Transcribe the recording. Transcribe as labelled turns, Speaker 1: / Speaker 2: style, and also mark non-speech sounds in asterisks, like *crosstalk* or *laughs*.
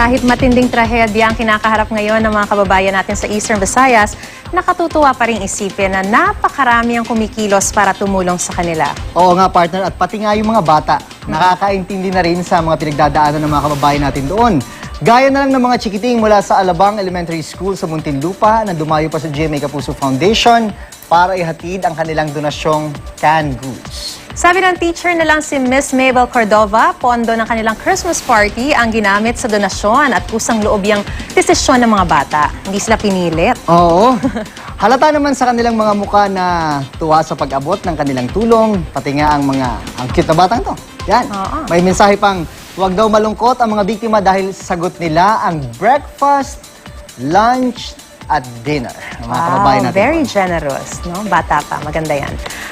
Speaker 1: Kahit matinding trahedya ang kinakaharap ngayon ng mga kababayan natin sa Eastern Visayas, nakatutuwa pa rin isipin na napakarami ang kumikilos para tumulong sa kanila.
Speaker 2: Oo nga partner at pati nga yung mga bata, nakakaintindi na rin sa mga pinagdadaanan ng mga kababayan natin doon. Gaya na lang ng mga chikiting mula sa Alabang Elementary School sa Muntinlupa na dumayo pa sa GMA Kapuso Foundation para ihatid ang kanilang donasyong canned goods.
Speaker 1: Sabi ng teacher nilang si Miss Mabel Cordova, pondo ng kanilang Christmas party ang ginamit sa donasyon at kusang loob yung desisyon ng mga bata. Hindi sila pinilit.
Speaker 2: Oo. *laughs* Halata naman sa kanilang mga muka na tuwa sa pag-abot ng kanilang tulong, pati nga ang mga ang cute na batang to. Yan.
Speaker 1: Oo.
Speaker 2: May mensahe pang huwag daw malungkot ang mga biktima dahil sagot nila ang breakfast, lunch, at dinner ng mga kababayan natin.
Speaker 1: very generous. No? Bata pa. Maganda yan.